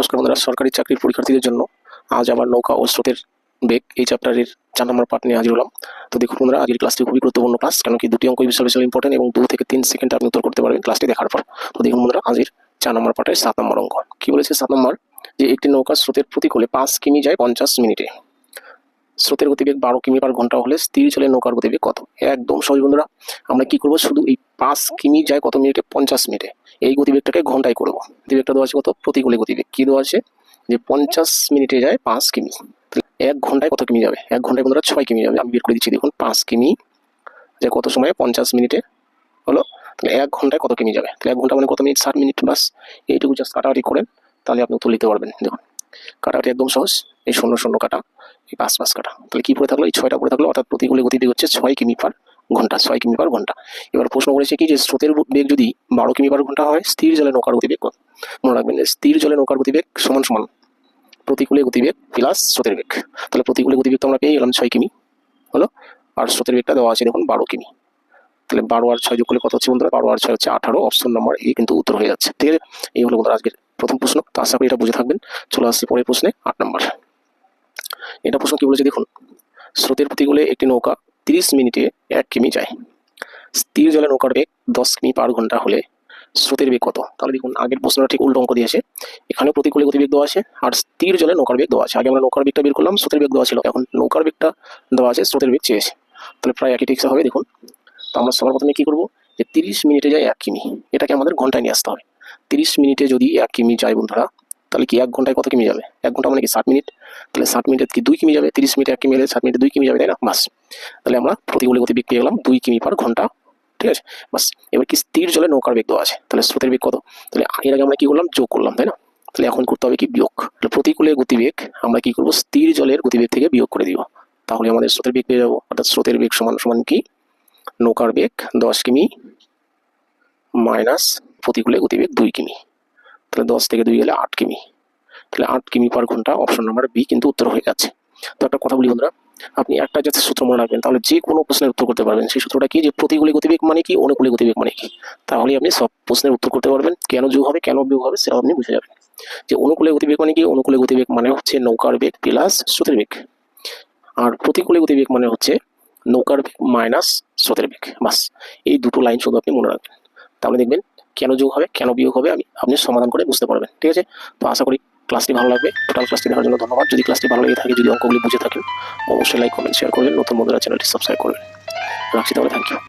নমস্কার বন্ধুরা সরকারি চাকরির পরীক্ষার্থীদের জন্য আজ আবার নৌকা ও স্রোতের বেগ এই চ্যাপ্টারের চার নম্বর পার্ট নিয়ে হাজির হলাম। তো দেখুন বন্ধুরা, আজকের ক্লাসটি খুবই গুরুত্বপূর্ণ ক্লাস কেন কি দুটি অঙ্ক বিশাল বিশাল ইম্পর্টেন্ট এবং দু থেকে তিন সেকেন্ড আপনি উত্তর করতে পারবেন ক্লাসটি দেখার পর। তো দেখুন বন্ধুরা, আজকের চার নম্বর পার্টের সাত নম্বর অঙ্ক। কি বলেছে সাত নম্বর? যে একটি নৌকা স্রোতের প্রতিকূলে পাঁচ কিমি যায় পঞ্চাশ মিনিটে। স্রোতের গতিবেগ বারো কিমি পার ঘণ্টা হলে স্থির চলে নৌকার গতিবেগ কত? একদম সহজ বন্ধুরা, আমরা কি করব? শুধু এই পাঁচ কিমি যায় কত মিনিটে? পঞ্চাশ মিনিটে। এই গতিবেগটাকে ঘন্টায় করব। গতিবেগটা দেওয়া আছে কত? প্রতিকূলে গতিবেগ। কি দেওয়া আছে? যে পঞ্চাশ মিনিটে যায় পাঁচ কিমি। এক ঘন্টায় কত কিমি যাবে? এক ঘন্টায় বন্ধুরা ছয় কিমি যাবে। আমি বের করে দিচ্ছি, দেখুন, পাঁচ কিমি। যে কত সময়ে? পঞ্চাশ মিনিটে হলো? তাহলে এক ঘন্টায় কত কিমি যাবে? তাহলে এক ঘণ্টা মানে কত মিনিট? ষাট মিনিট, বাস। এইটুকু জাস্ট কাটাকাটি করেন, তাহলে আপনি উত্তর দিতে পারবেন। দেখুন, কাটাকাটি একদম সহজ। এই শূন্য শূন্য কাটা, এই পাঁচ পাঁচ কাটা। তাহলে কী পড়ে থাকল? এই ছয়টা পড়ে থাকল, অর্থাৎ প্রতিকূলে গতিবেগ হচ্ছে ছয় কিমি পার। ঘণ্টা, ছয় কিমি পার ঘণ্টা। এবার প্রশ্ন করেছে কি যে স্রোতের বেগ যদি বারো কিমি পার ঘণ্টা হয়, স্থির জলে নৌকার গতিবেগ মনে রাখবেন স্থির জলে নৌকার গতিবেগ সমান সমান প্রতিকূলে গতিবেগ প্লাস স্রোতের বেগ। তাহলে প্রতিকূলে গতিবেগ তো আমরা পেয়ে গেলাম ছয় কিমি, হলো? আর স্রোতের বেগটা দেওয়া আছে দেখুন বারো কিমি। তাহলে বারো আর ছয় যোগ করলে কত হচ্ছে বন্ধুরা? বারো আর ছয় হচ্ছে আঠারো অপশন নাম্বার এ কিন্তু উত্তর হয়ে যাচ্ছে। ঠিক আছে? এই হলো বন্ধুরা আজকের প্রথম প্রশ্ন। তো আশা করি এটা বুঝে থাকবেন। চলে আসছে পরের প্রশ্নে, আট নম্বর এটা প্রশ্ন কি বলেছে দেখুন? স্রোতের প্রতিকূলে একটি নৌকা তিরিশ মিনিটে এক কিমি যায়। স্থির জলে নৌকার বেগ দশ কিমি পার ঘণ্টা হলে স্রোতের বেগ কত? তাহলে দেখুন, আগের প্রশ্নটা ঠিক উল্টো অঙ্ক দিয়েছে। এখানে প্রতিকূলে গতিবেগ দেওয়া আছে আর স্থির জলে নৌকার বেগ দেওয়া আছে। আগে আমরা নৌকার বেগটা বের করলাম, স্রোতের বেগ দেওয়া ছিল। এখন নৌকার বেগটা দেওয়া আছে, স্রোতের বেগ চেয়েছে। তাহলে প্রায় একই টেক্সা হবে, দেখুন। তো আমরা সবার প্রথমে কী করব? যে তিরিশ মিনিটে যায় এক কিমি। এটাকে আমাদের ঘন্টায় নিয়ে আসতে হবে। তিরিশ মিনিটে যদি এক কিমি যায় বন্ধুরা তাহলে কি এক ঘন্টায় কত কিমি যাবে? এক ঘণ্টা মানে কি ষাট মিনিট? তাহলে ষাট মিনিটে কি দুই কিমি যাবে? তিরিশ মিনিটে এক কিমি হলে ষাট মিনিটে দুই কিমি যাবে, তাই না? বাস। তাহলে আমরা প্রতিকূলে গতিবেগ পেয়ে গেলাম দুই কিমি পার ঘণ্টা, ঠিক আছে? বাস। এবার কি স্থির জলে নৌকার বেগ দেওয়া আছে? তাহলে স্রোতের বেগ কত? তাহলে এর আগে আমরা কি করলাম? যোগ করলাম, তাই না? তাহলে এখন করতে হবে কি বিয়োগ? তাহলে প্রতিকূলে গতিবেগ আমরা কি করব? স্থির জলের গতিবেগ থেকে বিয়োগ করে দিব। তাহলে আমাদের স্রোতের বেগ পেয়ে যাব। অর্থাৎ স্রোতের বেগ সমান সমান কি? নৌকার বেগ দশ কিমি মাইনাস প্রতিকূলে গতিবেগ দুই কিমি। তাহলে দশ থেকে দুই গেলে আট কিমি। তাহলে আট কিমি পার ঘণ্টা অপশন নাম্বার বি কিন্তু উত্তর হয়ে যাচ্ছে। তো একটা কথা বলি বন্ধুরা, আপনি একটা যাতে সূত্র মনে রাখবেন, তাহলে যে কোনো প্রশ্নের উত্তর করতে পারবেন। সেই সূত্রটা কি? যে প্রতিকূলে গতিবেগ মানে কি অনুকূলে গতিবেগ মানে কি? তাহলে আপনি সব প্রশ্নের উত্তর করতে পারবেন। কেন যোগ হবে, কেন বিয়োগ হবে সেটা আপনি বুঝে যাবেন। যে অনুকূলে গতিবেগ মানে কি? অনুকূলে গতিবেগ মানে হচ্ছে নৌকার বেগ প্লাস স্রোতের বেগ। আর প্রতিকূলে গতিবেগ মানে হচ্ছে নৌকার বেগ মাইনাস স্রোতের বেগ। বাস, এই দুটো লাইন শুধু আপনি মনে রাখবেন। তাহলে দেখবেন কেন যোগ হবে, কেন বিয়োগ হবে, আমি আপনি সমাধান করে বুঝতে পারবেন, ঠিক আছে? তো আশা করি ক্লাসটি ভালো লাগবে। টোটাল ক্লাসটি দেখার জন্য ধন্যবাদ। যদি ক্লাসটি ভালো লেগে থাকে, যদি অঙ্কগুলি বুঝে থাকেন, অবশ্যই লাইক কমেন্ট শেয়ার করবেন। নতুন বন্ধুরা চ্যানেলটি সাবস্ক্রাইব করবেন। রাখছি তাহলে থ্যাংক ইউ